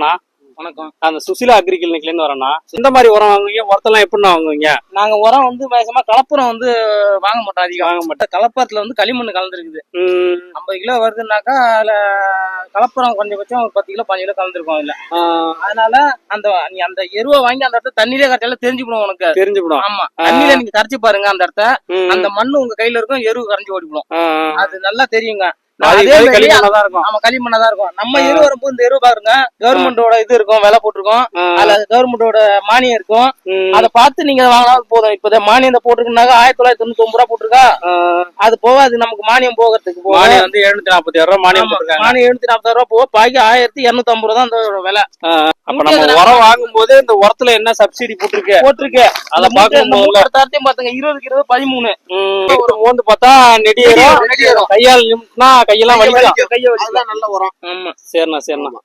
வணக்கம்ண்ணா. வணக்கம். அந்த சுசிலா அக்ரிகல்னிக்ல இருந்து வரேண்ணா. எந்த மாதிரி உரம் வாங்குவீங்க? உரத்தெல்லாம் எப்படிண்ணா வாங்குவீங்க? நாங்க உரம் வந்து மேக்சிமம் கலப்புரம் வந்து வாங்க மாட்டோம் அதிகம். வாங்க மாட்டோம். கலப்பரத்துல வந்து களிமண் கலந்துருக்குது. ஐம்பது கிலோ வருதுன்னாக்கா அதுல கலப்புரம் கொஞ்சம் ஒரு பத்து கிலோ பதினஞ்சு கிலோ கலந்துருக்கோம் ஆ, அதனால அந்த நீ அந்த எருவை வாங்கி அந்த இடத்துல தண்ணியிலே கரைச்சால தெரிஞ்சுக்கணும் உனக்கு. தெரிஞ்சுவிடும் ஆமா. தண்ணியில நீங்க கரைச்சு பாருங்க அந்த இடத்த. அந்த மண்ணு உங்க கையில இருக்கும் எருவு கரைஞ்சு ஓடிவிடும் அது நல்லா தெரியுங்க. மாதிரி களிமண்ணா தான் இருக்கும். நம்ம. எரு வரும்போது இந்த எரு பாருங்க கவர்மெண்டோட இது இருக்கும் விலை போட்டிருக்கோம். அதுல கவர்மெண்டோட மானியம் இருக்கும். அதை பார்த்து நீங்க வாங்கினாலும் போதும். இப்ப மானியம் போட்டிருக்குனாக்கா ஆயிரத்தி தொள்ளாயிரத்தி தொண்ணூத்தி ஒன்பது ரூபா போட்டிருக்கா? அது போக அது நமக்கு மானியம் போகிறதுக்கு போக மானியம் வந்து எழுநூத்தி நாற்பத்தி ரூபா மானியம் மானியம் எழுநூத்தி நாற்பது ரூபா போக பாக்கி ஆயிரத்தி இருநூத்தி ஐம்பது ரூபா தான் அந்த விலை. அப்ப நம்ம உரம் வாங்கும் போது இந்த உரத்துல என்ன சப்சிடி போட்டிருக்கு? போட்டிருக்கு. அதை பார்க்கணும் முதல்ல. தரத்தையும் பாத்துங்க இருபதுக்கு இருபது பதிமூணு. ஒரு மோந்து பார்த்தா நெடி ஏறும் கையால் நிமிட்டினா கையெல்லாம் வலிக்கும். கையை அதுதான் நல்ல உரம். ஆமா சரிண்ணா சரிண்ணா.